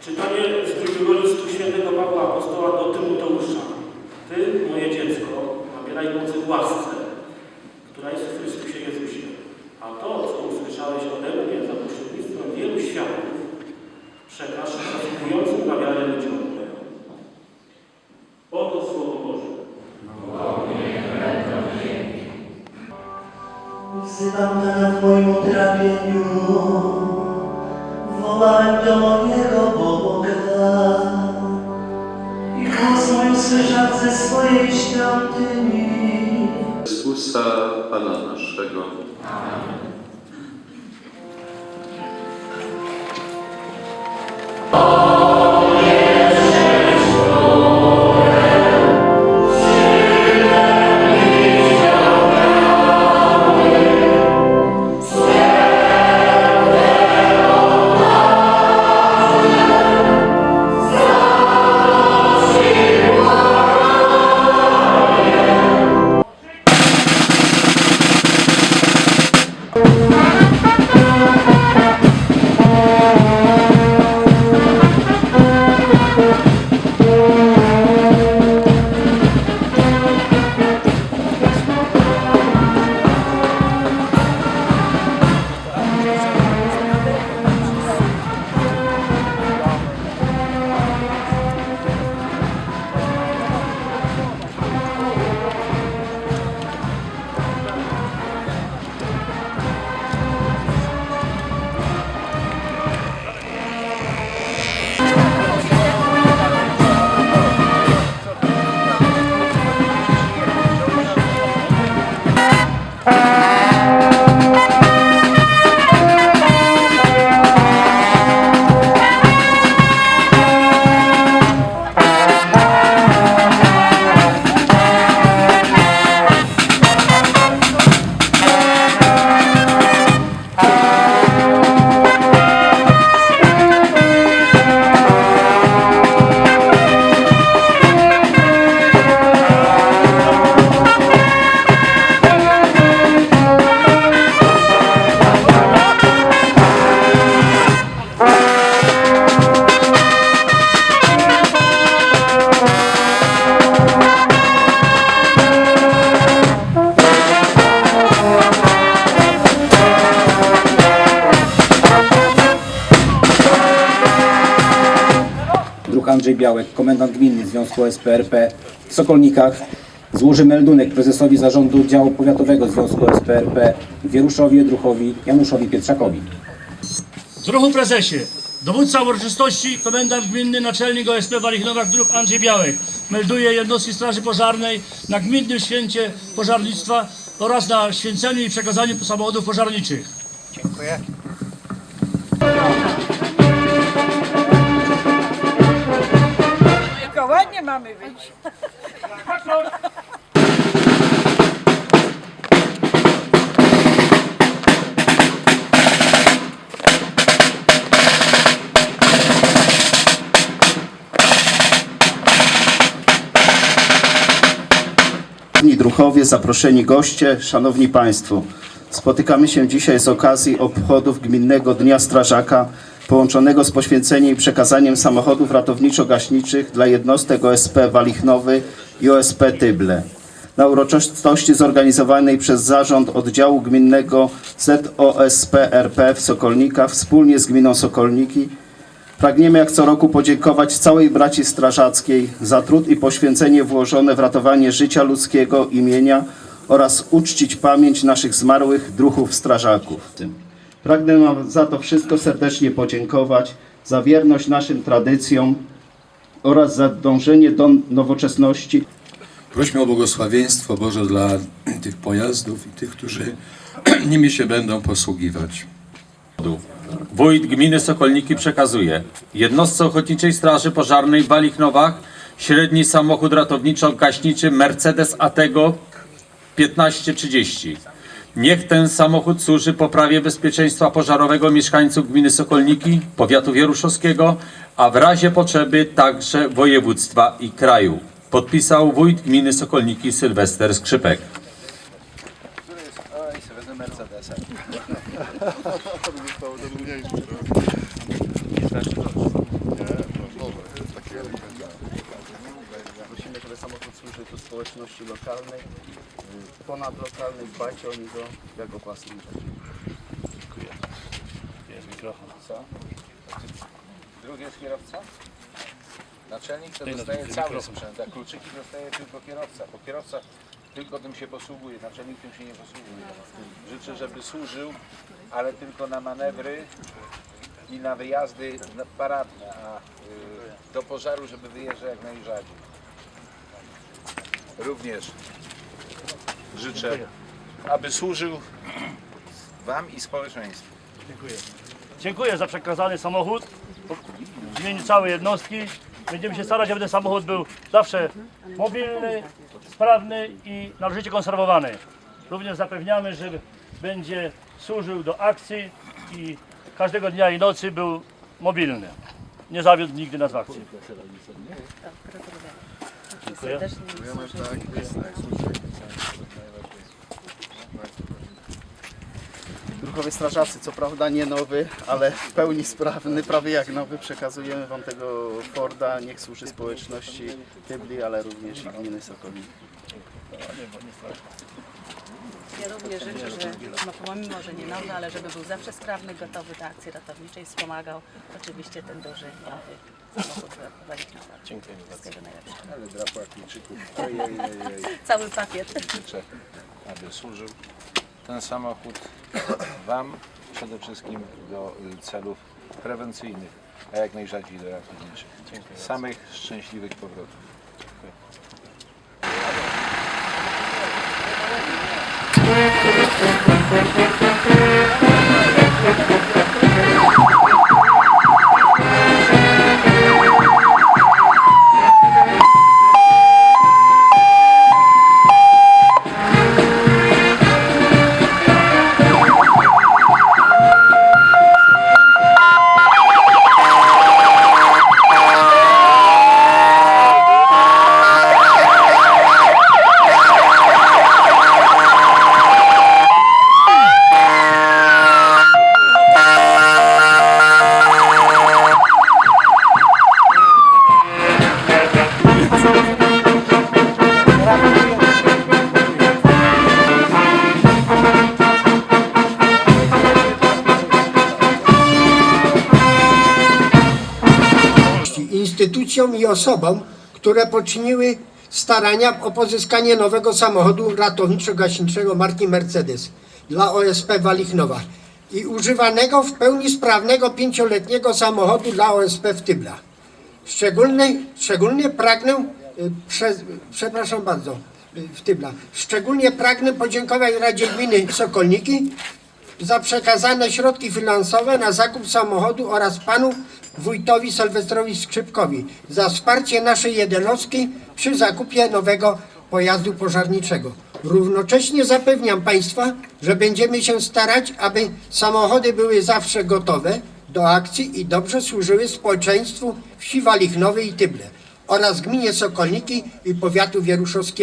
Czytanie z drugiego listu świętego Pawła Apostoła do Tymoteusza. Ty, moje dziecko, nabieraj mocy łasce, która jest w Chrystusie Jezusie. A to, co usłyszałeś ode mnie za pośrednictwem wielu świadków, przekaż zasługującym na wiarę ludziom. Oto Słowo Boże. Wzywam Pana w moim utrapieniu, wołałem do Niego Mój usłyszał ze swojej świątyni. Chrystusa Pana naszego. Druh Andrzej Białek, komendant gminy Związku SPRP w Sokolnikach, złoży meldunek prezesowi zarządu działu powiatowego Związku SPRP w Wieruszowie, Druchowi, Januszowi Pietrzakowi. Druhu prezesie, dowódca uroczystości, komendant gminny, naczelnik OSP Walichnowak Druh Andrzej Białek melduje jednostki Straży Pożarnej na gminnym święcie pożarnictwa oraz na święceniu i przekazaniu samochodów pożarniczych. Tylko mamy. Szanowni druchowie, zaproszeni goście, szanowni państwo. Spotykamy się dzisiaj z okazji obchodów Gminnego Dnia Strażaka połączonego z poświęceniem i przekazaniem samochodów ratowniczo-gaśniczych dla jednostek OSP Walichnowy i OSP Tyble. Na uroczystości zorganizowanej przez Zarząd Oddziału Gminnego ZOSP RP w Sokolnikach wspólnie z Gminą Sokolniki Pragniemy jak co roku podziękować całej braci strażackiej za trud i poświęcenie włożone w ratowanie życia ludzkiego imienia oraz uczcić pamięć naszych zmarłych druhów strażaków. Pragnę Wam za to wszystko serdecznie podziękować, za wierność naszym tradycjom oraz za dążenie do nowoczesności. Prośmy o błogosławieństwo Boże dla tych pojazdów i tych, którzy nimi się będą posługiwać. Wójt gminy Sokolniki przekazuje jednostce Ochotniczej Straży Pożarnej w Walichnowach średni samochód ratowniczo-gaśniczy Mercedes Atego 1530. Niech ten samochód służy poprawie bezpieczeństwa pożarowego mieszkańców gminy Sokolniki, powiatu wieruszowskiego, a w razie potrzeby także województwa i kraju. Podpisał wójt gminy Sokolniki Sylwester Skrzypek. Prosimy, służył tu społeczności lokalnej, y, ponadlokalnej, dbajcie o niego jak o własną rzecz. Drugi jest kierowca? Naczelnik to dostaje cały sprzęt, a kluczyki dostaje tylko kierowca, bo kierowca tylko tym się posługuje, naczelnik tym się nie posługuje. Życzę, żeby służył, ale tylko na manewry i na wyjazdy paradne, a y, do pożaru, żeby wyjeżdżał jak najrzadziej. Również życzę, aby służył Wam i społeczeństwu. Dziękuję za przekazany samochód w imieniu całej jednostki. Będziemy się starać, aby ten samochód był zawsze mobilny, sprawny i należycie konserwowany. Również zapewniamy, że będzie służył do akcji i każdego dnia i nocy był mobilny. Nie zawiódł nigdy nas w akcji. Dziękuję. Strażacy, co prawda nie nowy, ale w pełni sprawny, prawie jak nowy. Przekazujemy Wam tego Forda. Niech służy społeczności Tybli, ale również i gminy Sokolin. Ja również życzę, że no, pomimo, że nie nowy, ale żeby był zawsze sprawny, gotowy do akcji ratowniczej, wspomagał oczywiście ten duży, nowy samochód Walicnowa. Dziękuję Wszystkiego najlepszego. Ale ojej, ojej. Cały pakiet. życzę, aby służył ten samochód Wam przede wszystkim do y, celów prewencyjnych, a jak najrzadziej do ratowniczych. Samych szczęśliwych powrotów. Instytucjom i osobom, które poczyniły starania o pozyskanie nowego samochodu ratowniczo-gaśniczego marki Mercedes dla OSP Walichnova i używanego w pełni sprawnego pięcioletniego samochodu dla OSP w Tyblach. Szczególnie, szczególnie pragnę, y, prze, przepraszam bardzo, y, w Tyblach, szczególnie pragnę podziękować Radzie Gminy Sokolniki za przekazane środki finansowe na zakup samochodu oraz panu wójtowi Sylwestrowi Skrzypkowi za wsparcie naszej jednostki przy zakupie nowego pojazdu pożarniczego. Równocześnie zapewniam Państwa, że będziemy się starać, aby samochody były zawsze gotowe do akcji i dobrze służyły społeczeństwu wsi Walichnowej i Tyble oraz gminie Sokolniki i powiatu wieruszowskiego.